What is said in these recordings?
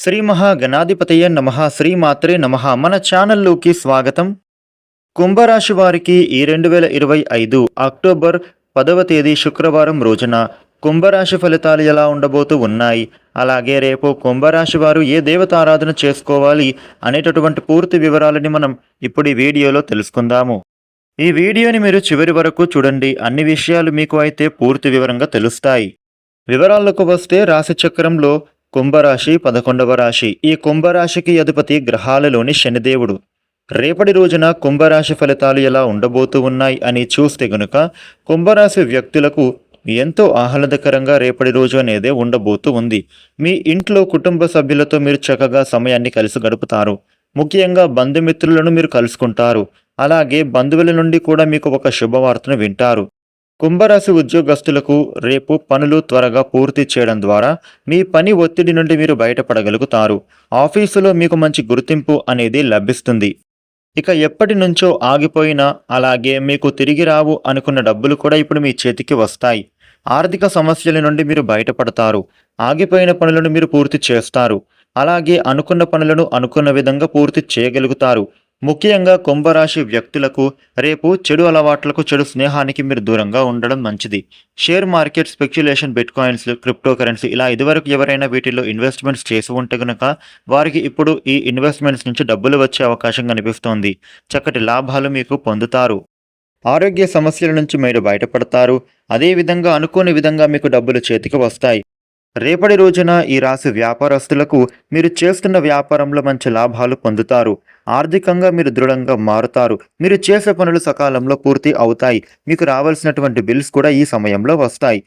శ్రీ మహాగణాధిపతయ నమ. శ్రీమాత్రే నమ. మన ఛానల్లోకి స్వాగతం. కుంభరాశి వారికి ఈ రెండు వేల ఇరవై ఐదు అక్టోబర్ పదవ తేదీ శుక్రవారం రోజున కుంభరాశి ఫలితాలు ఎలా ఉండబోతూ ఉన్నాయి? అలాగే రేపు కుంభరాశి వారు ఏ దేవతారాధన చేసుకోవాలి అనేటటువంటి పూర్తి వివరాలని మనం ఇప్పుడు ఈ వీడియోలో తెలుసుకుందాము. ఈ వీడియోని మీరు చివరి వరకు చూడండి. అన్ని విషయాలు మీకు అయితే పూర్తి వివరంగా తెలుస్తాయి. వివరాలకు వస్తే రాశిచక్రంలో కుంభరాశి పదకొండవ రాశి. ఈ కుంభరాశికి అధిపతి గ్రహాలలోని శనిదేవుడు. రేపటి రోజున కుంభరాశి ఫలితాలు ఎలా ఉండబోతూ ఉన్నాయి అని చూస్తే గనుక కుంభరాశి వ్యక్తులకు ఎంతో ఆహ్లాదకరంగా రేపటి రోజు అనేదే ఉండబోతూ ఉంది. మీ ఇంట్లో కుటుంబ సభ్యులతో మీరు చక్కగా సమయాన్ని కలిసి గడుపుతారు. ముఖ్యంగా బంధుమిత్రులను మీరు కలుసుకుంటారు. అలాగే బంధువుల నుండి కూడా మీకు ఒక శుభవార్తను వింటారు. కుంభరాశి ఉద్యోగస్తులకు రేపు పనులు త్వరగా పూర్తి చేయడం ద్వారా మీ పని ఒత్తిడి నుండి మీరు బయటపడగలుగుతారు. ఆఫీసులో మీకు మంచి గుర్తింపు అనేది లభిస్తుంది. ఇక ఎప్పటి నుంచో ఆగిపోయినా అలాగే మీకు తిరిగి రావు అనుకున్న డబ్బులు కూడా ఇప్పుడు మీ చేతికి వస్తాయి. ఆర్థిక సమస్యల నుండి మీరు బయటపడతారు. ఆగిపోయిన పనులను మీరు పూర్తి చేస్తారు. అలాగే అనుకున్న పనులను అనుకున్న విధంగా పూర్తి చేయగలుగుతారు. ముఖ్యంగా కుంభరాశి వ్యక్తులకు రేపు చెడు అలవాట్లకు చెడు స్నేహానికి మీరు దూరంగా ఉండడం మంచిది. Share market speculation bitcoins cryptocurrency ఇలా ఇదివరకు ఎవరైనా వీటిల్లో ఇన్వెస్ట్మెంట్స్ చేసి ఉంటే గనుక వారికి ఇప్పుడు ఈ ఇన్వెస్ట్మెంట్స్ నుంచి డబ్బులు వచ్చే అవకాశం కనిపిస్తోంది. చక్కటి లాభాలు మీకు పొందుతారు. ఆరోగ్య సమస్యల నుంచి మీరు బయటపడతారు. అదేవిధంగా అనుకోని విధంగా మీకు డబ్బులు చేతికి వస్తాయి. రేపటి రోజున ఈ రాశి వ్యాపారస్తులకు మీరు చేస్తున్న వ్యాపారంలో మంచి లాభాలు పొందుతారు. ఆర్థికంగా మీరు దృఢంగా మారుతారు. మీరు చేసే పనులు సకాలంలో పూర్తి అవుతాయి. మీకు రావాల్సినటువంటి బిల్స్ కూడా ఈ సమయంలో వస్తాయి.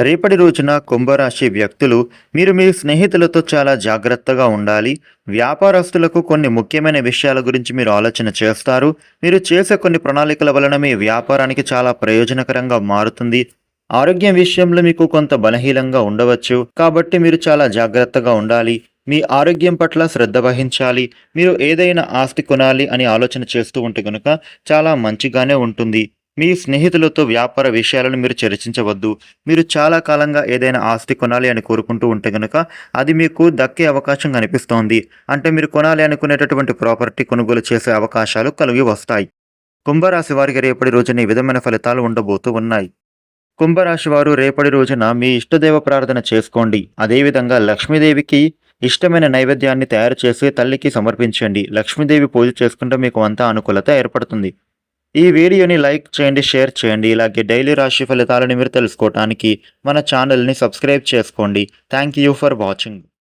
రేపటి రోజున కుంభరాశి వ్యక్తులు మీరు మీ స్నేహితులతో చాలా జాగ్రత్తగా ఉండాలి. వ్యాపారస్తులకు కొన్ని ముఖ్యమైన విషయాల గురించి మీరు ఆలోచన చేస్తారు. మీరు చేసే కొన్ని ప్రణాళికల వలన మీ వ్యాపారానికి చాలా ప్రయోజనకరంగా మారుతుంది. ఆరోగ్యం విషయంలో మీకు కొంత బలహీనంగా ఉండవచ్చు. కాబట్టి మీరు చాలా జాగ్రత్తగా ఉండాలి. మీ ఆరోగ్యం పట్ల శ్రద్ధ వహించాలి. మీరు ఏదైనా ఆస్తి కొనాలి అని ఆలోచన చేస్తూ ఉంటే కనుక చాలా మంచిగానే ఉంటుంది. మీ స్నేహితులతో వ్యాపార విషయాలను మీరు చర్చించవద్దు. మీరు చాలా కాలంగా ఏదైనా ఆస్తి కొనాలి అని కోరుకుంటూ ఉంటే కనుక అది మీకు దక్కే అవకాశం కనిపిస్తోంది. అంటే మీరు కొనాలి అనుకునేటటువంటి ప్రాపర్టీ కొనుగోలు చేసే అవకాశాలు కలిగి వస్తాయి. కుంభరాశి వారికి రేపటి రోజున ఈ విధమైన ఫలితాలు ఉండబోతూ ఉన్నాయి. కుంభరాశి వారు రేపటి రోజున మీ ఇష్టదేవ ప్రార్థన చేసుకోండి. అదేవిధంగా లక్ష్మీదేవికి ఇష్టమైన నైవేద్యాన్ని తయారు చేసి తల్లికి సమర్పించండి. లక్ష్మీదేవి పూజ చేసుకుంటే మీకు అంతా అనుకూలత ఏర్పడుతుంది. ఈ వీడియోని లైక్ చేయండి షేర్ చేయండి. ఇలాగే డైలీ రాశి ఫలితాలను మీరు తెలుసుకోవటానికి మన ఛానల్ని సబ్స్క్రైబ్ చేసుకోండి. Thank you for watching.